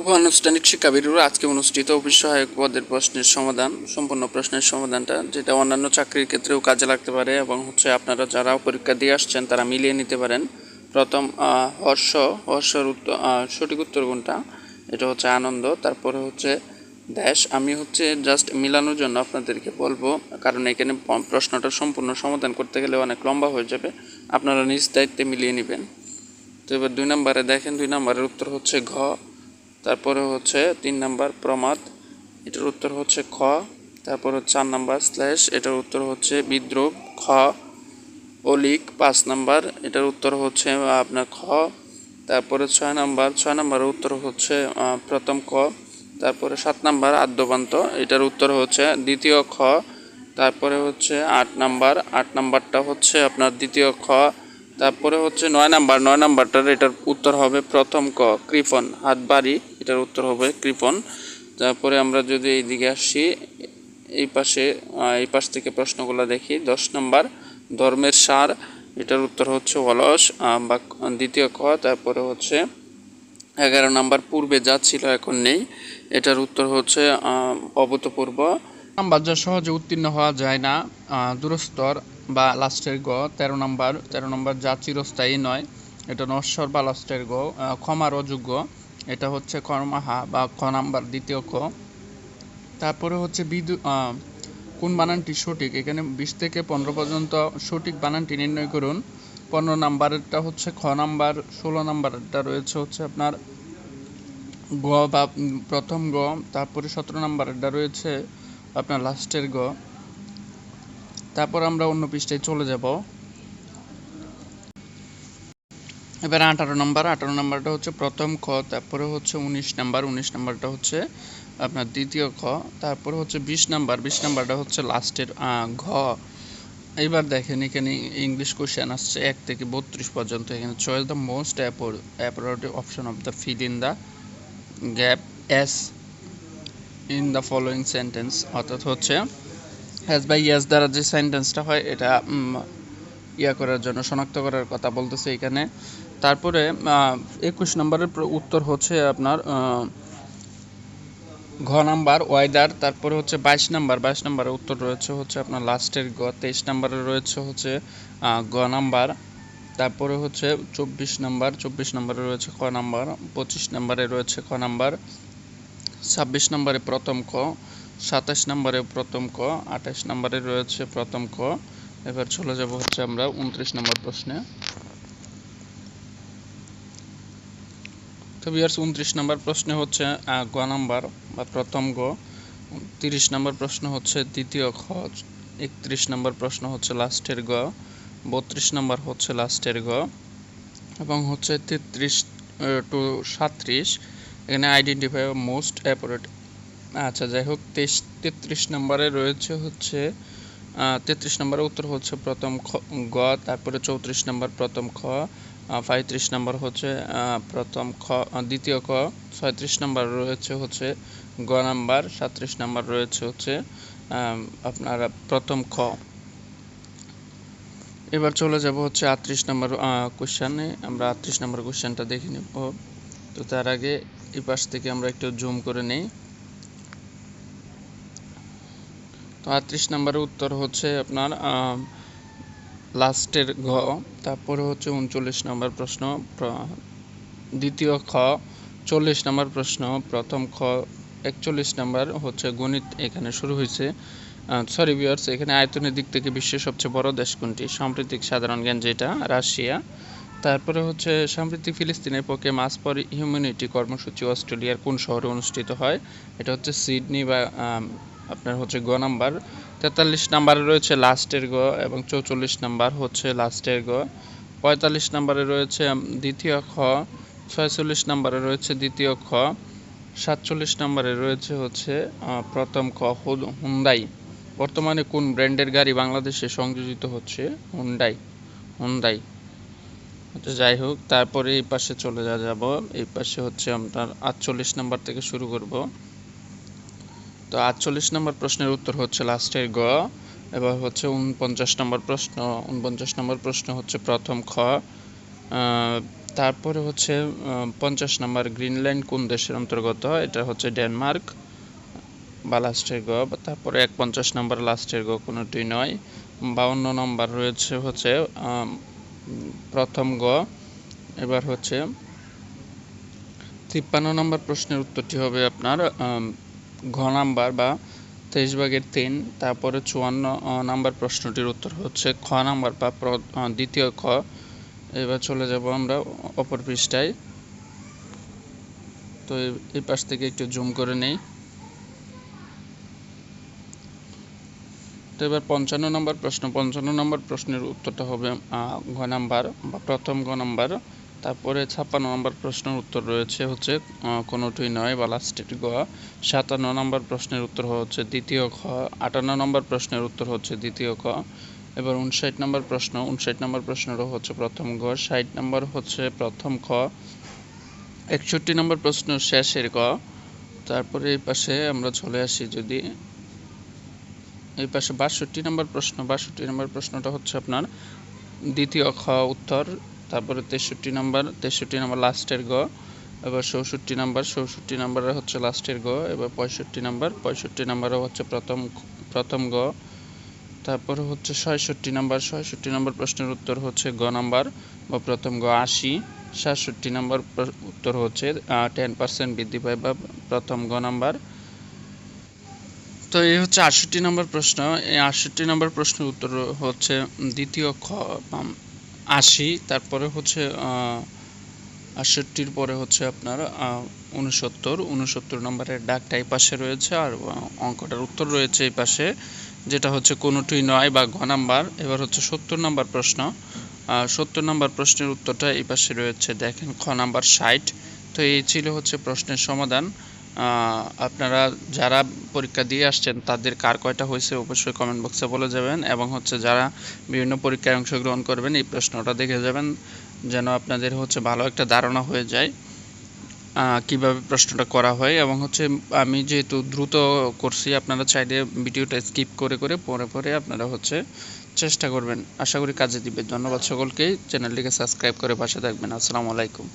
উপানুষ্ঠানিক শিক্ষাবিদরা আজকে অনুষ্ঠিত অফিস সহায়ক পদের প্রশ্নের সমাধান, সম্পূর্ণ প্রশ্নের সমাধানটা, যেটা অন্যান্য চাকরির ক্ষেত্রেও কাজে লাগতে পারে এবং হচ্ছে আপনারা যারা পরীক্ষা দিয়ে আসছেন তারা মিলিয়ে নিতে পারেন। প্রথম হর্ষ, হর্ষর উত্তর সঠিক উত্তর কোনটা? এটা হচ্ছে আনন্দ, তারপরে হচ্ছে দেশ। আমি হচ্ছে জাস্ট মিলানোর জন্য আপনাদেরকে বলব, কারণ এখানে প্রশ্নটা সম্পূর্ণ সমাধান করতে গেলে অনেক লম্বা হয়ে যাবে। আপনারা নিজ দায়িত্বে মিলিয়ে নেবেন। তো এবার দুই নম্বরে দেখেন, দুই নম্বরের উত্তর হচ্ছে ঘ। তারপরে হচ্ছে তিন নাম্বার প্রমাদ, এটার উত্তর হচ্ছে খ, তারপর চার নাম্বার স্ল্যাশ এটার উত্তর হচ্ছে বিদ্রোহ খ, অলিক, পাঁচ নাম্বার, এটার উত্তর হচ্ছে আপনার খ, তারপরে ছয় নাম্বার, ছয় নাম্বারের উত্তর হচ্ছে প্রথম ক, তারপরে সাত নাম্বার আদ্যপান্ত এটার উত্তর হচ্ছে দ্বিতীয় খ, তারপরে হচ্ছে আট নাম্বার, আট নাম্বারটা হচ্ছে আপনার দ্বিতীয় খ তারপরে হচ্ছে নয় নাম্বার, নয় নাম্বারটার এটার উত্তর হবে প্রথম ক, কৃপন, হাত বাড়ি, এটার উত্তর হবে কৃপন। তারপরে আমরা যদি এইদিকে আসি, এই পাশে এই পাশ থেকে প্রশ্নগুলো দেখি, দশ নম্বর, ধর্মের সার, এটার উত্তর হচ্ছে অলস বা দ্বিতীয় ক, তারপরে হচ্ছে এগারো নাম্বার, পূর্বে যা ছিল এখন নেই, এটার উত্তর হচ্ছে অভূতপূর্ব। নাম্বার যা সহজে উত্তীর্ণ হওয়া যায় না দূরস্তর বা লাস্টের গ, তেরো নাম্বার তেরো নাম্বার যা চিরস্থায়ী নয়, এটা নশ্বর বা লাস্টের গ ক্ষমার অযোগ্য, এটা হচ্ছে কর্মাহা বা খ নাম্বার দ্বিতীয় ক। তারপরে হচ্ছে বিদু কোন বানানটি সঠিক? এখানে বিশ থেকে পনেরো পর্যন্ত সঠিক বানানটি নির্ণয় করুন। পনেরো নাম্বারটা হচ্ছে খ নাম্বার, ষোলো নাম্বারটা রয়েছে হচ্ছে আপনার গ বা প্রথম গ, তারপরে সতেরো নাম্বারেরটা রয়েছে আপনার লাস্টের গ। তারপর আমরা অন্য পৃষ্ঠায় চলে যাব। এবার আঠারো নাম্বার, আঠারো নাম্বারটা হচ্ছে প্রথম খ, তারপরে হচ্ছে উনিশ নাম্বার, উনিশ নাম্বারটা হচ্ছে আপনার দ্বিতীয় খ, তারপরে হচ্ছে বিশ নাম্বার, বিশ নাম্বারটা হচ্ছে লাস্টের ঘ। এবার দেখেন এখানে ইংলিশ কোশ্চেন আসছে এক থেকে বত্রিশ পর্যন্ত। এখানে choice the most appropriate option of the fill in the gaps in the following sentence অর্থাৎ হচ্ছে হ্যাজ বাই ইয়াস দ্বারা যে সেন্টেন্সটা হয়, এটা ইয়া করার জন্য, শনাক্ত করার কথা বলতেছে এখানে। তারপরে একুশ নম্বরের উত্তর হচ্ছে আপনার ঘ নাম্বার ওয়েদার তারপরে হচ্ছে বাইশ নাম্বার। বাইশ নাম্বারের উত্তর রয়েছে হচ্ছে আপনার লাস্টের গ। তেইশ নাম্বারে রয়েছে হচ্ছে গ নাম্বার। তারপরে হচ্ছে চব্বিশ নাম্বার। চব্বিশ নম্বরে রয়েছে ক নাম্বার। পঁচিশ নম্বরে রয়েছে ক নাম্বার। ছাব্বিশ নম্বরে প্রথম ক সাতাশ নম্বরে প্রথম ক, আঠাশ নম্বরে রয়েছে প্রথম ক। এবার চলে যাব হচ্ছে আমরা উনত্রিশ নম্বর প্রশ্নে। তো বিয়ার্স উনত্রিশ নম্বর প্রশ্নে হচ্ছে গ নাম্বার বা প্রথম গ। তিরিশ নম্বর প্রশ্ন হচ্ছে দ্বিতীয় খ, একত্রিশ নম্বর প্রশ্ন হচ্ছে লাস্টের গ, বত্রিশ নম্বর হচ্ছে লাস্টের গ এবং হচ্ছে তেত্রিশ টু সাত্রিশ, এখানে আইডেন্টিফাই মোস্ট অ্যাপোরেট আচ্ছা যাই হোক, তেইশ, তেত্রিশ নম্বরে রয়েছে হচ্ছে তেত্রিশ নম্বরের উত্তর হচ্ছে প্রথম খ, গ, তারপরে চৌত্রিশ নম্বর প্রথম খ পঁয়ত্রিশ নম্বর হচ্ছে প্রথম খ দ্বিতীয় ক, ছয়ত্রিশ নম্বর রয়েছে হচ্ছে গ নাম্বার সাত্রিশ নম্বর রয়েছে হচ্ছে আপনার প্রথম খ। এবার চলে যাব হচ্ছে আটত্রিশ নম্বর কোশ্চেনে, আমরা আটত্রিশ নম্বর কোশ্চেনটা দেখে নেব। তো তার আগে এই পাশ থেকে আমরা একটু জুম করে নেই তো আটত্রিশ নম্বরের উত্তর হচ্ছে আপনার লাস্টের ঘ, তারপরে হচ্ছে উনচল্লিশ নম্বর প্রশ্ন, প্র- দ্বিতীয় খ, চল্লিশ নম্বর প্রশ্ন, প্রথম খ, একচল্লিশ নম্বর হচ্ছে গণিত এখানে শুরু হয়েছে। সরি ভিউয়ার্স এখানে আয়তনের দিক থেকে বিশ্বের সবচেয়ে বড় দেশ কোনটি? সাম্প্রতিক সাধারণ জ্ঞান যেটা, রাশিয়া। তারপরে হচ্ছে সাম্প্রতিক ফিলিস্তিনের পক্ষে মাস ফর হিউম্যানিটি কর্মসূচি অস্ট্রেলিয়ার কোন শহরে অনুষ্ঠিত হয়? এটা হচ্ছে সিডনি বা আপনার হচ্ছে গ নাম্বার। তেতাল্লিশ নাম্বারে রয়েছে লাস্টের গ এবং চৌচল্লিশ নাম্বার হচ্ছে লাস্টের গ। পঁয়তাল্লিশ নাম্বারে রয়েছে দ্বিতীয় খ। ছয়চল্লিশ নাম্বারে রয়েছে দ্বিতীয় খ। সাতচল্লিশ নাম্বারে রয়েছে হচ্ছে প্রথম খ হুন্ডাই। বর্তমানে কোন ব্র্যান্ডের গাড়ি বাংলাদেশে সংযোজিত হচ্ছে? হুন্ডাই। হুন্ডাই। যাই হোক, তারপরে এই পাশে চলে যা যাব। এই পাশে হচ্ছে আপনার আটচল্লিশ নাম্বার থেকে শুরু করব। তো আটচল্লিশ নম্বর প্রশ্নের উত্তর হচ্ছে লাস্টের গ, এবার হচ্ছে উনপঞ্চাশ নম্বর প্রশ্ন, উনপঞ্চাশ নম্বর প্রশ্ন হচ্ছে প্রথম খ তারপরে হচ্ছে পঞ্চাশ নাম্বার গ্রিনল্যান্ড কোন দেশের অন্তর্গত? এটা হচ্ছে ডেনমার্ক, বা লাস্টের গ, বা তারপরে এক পঞ্চাশ নম্বর লাস্টের গ কোনোটি নয়। বাউন্ন নম্বর রয়েছে হচ্ছে প্রথম গ, এবার হচ্ছে, তিপ্পান্ন নম্বর প্রশ্নের উত্তরটি হবে আপনার ঘ নাম্বার বা তেইশ ভাগের তিন, তারপরে চুয়ান্ন নাম্বার প্রশ্নটির উত্তর হচ্ছে খ নাম্বার বা দ্বিতীয় খ। এবার চলে যাব আমরা অপর পৃষ্ঠায়। তো এই পাশ থেকে একটু জুম করে নেই। তো এবার পঞ্চান্ন নম্বর প্রশ্ন। পঞ্চান্ন নম্বর প্রশ্নের উত্তরটা হবে ঘ নাম্বার বা প্রথম ঘ নাম্বার। তারপরে ছাপ্পান্ন নম্বর প্রশ্নের উত্তর রয়েছে হচ্ছে আহ, কোনোটিই নয় বা লাস্টের গ। সাতান্ন নম্বর প্রশ্নের উত্তর হচ্ছে দ্বিতীয় খ। আটান্ন নম্বর প্রশ্নের উত্তর হচ্ছে দ্বিতীয় ক। এবার উনষাট নম্বর প্রশ্ন উনষাট নম্বর প্রশ্নেরও হচ্ছে প্রথম গ ষাট নম্বর হচ্ছে প্রথম খ। একষট্টি নম্বর প্রশ্ন শেষের ক তারপরে এই পাশে আমরা চলে আসি যদি এই পাশে বাষট্টি নম্বর প্রশ্ন বাষট্টি নম্বর প্রশ্নটা হচ্ছে আপনার দ্বিতীয় খ উত্তর। তারপরে তেষট্টি নম্বর, তেষট্টি নাম্বার লাস্টের গ, এবার চৌষট্টি নাম্বার, চৌষট্টি নাম্বারে হচ্ছে লাস্টের গ, এবার পঁয়ষট্টি নাম্বার, পঁয়ষট্টি নাম্বারে হচ্ছে প্রথম প্রথম গ, তারপরে হচ্ছে ছয়ষট্টি নাম্বার ছয়ষট্টি নাম্বার প্রশ্নের উত্তর হচ্ছে গ নাম্বার, বা প্রথম গ আশি, সাতষট্টি নাম্বার উত্তর হচ্ছে টেন পার্সেন্ট বৃদ্ধি পায়, বা প্রথম গ নাম্বার। তো এই হচ্ছে আটষট্টি নম্বর প্রশ্ন, এই আটষট্টি নম্বর প্রশ্নের উত্তর হচ্ছে দ্বিতীয় খ আশি, তারপরে হচ্ছে আটষট্টির পরে হচ্ছে আপনার উনসত্তর উনসত্তর নম্বরের ডাকটা এই পাশে রয়েছে আর অঙ্কটার উত্তর রয়েছে এই পাশে, যেটা হচ্ছে কোনোটি নয় বা ঘ নাম্বার, এবার হচ্ছে সত্তর নম্বর প্রশ্ন সত্তর নম্বর প্রশ্নের উত্তরটা এই পাশে রয়েছে, দেখেন খ নাম্বার ষাট, তো এই ছিল হচ্ছে প্রশ্নের সমাধান আপনারা যারা পরীক্ষা দিয়ে আসছেন, তাদের কার কয়টা হয়েছে অবশ্যই কমেন্ট বক্সে বলে যাবেন এবং হচ্ছে যারা বিভিন্ন পরীক্ষায় অংশগ্রহণ করবেন, এই প্রশ্নটা দেখে যাবেন যেন আপনাদের হচ্ছে ভালো একটা ধারণা হয়ে যায় কীভাবে প্রশ্নটা করা হয় এবং হচ্ছে আমি যেহেতু দ্রুত করছি, আপনারা চাইলে ভিডিওটা স্কিপ করে করে পরে পরে আপনারা হচ্ছে চেষ্টা করবেন। আশা করি কাজে দিবে। ধন্যবাদ সকলকে চ্যানেলটিকে সাবস্ক্রাইব করে পাশে থাকবেন। আসসালামু আলাইকুম।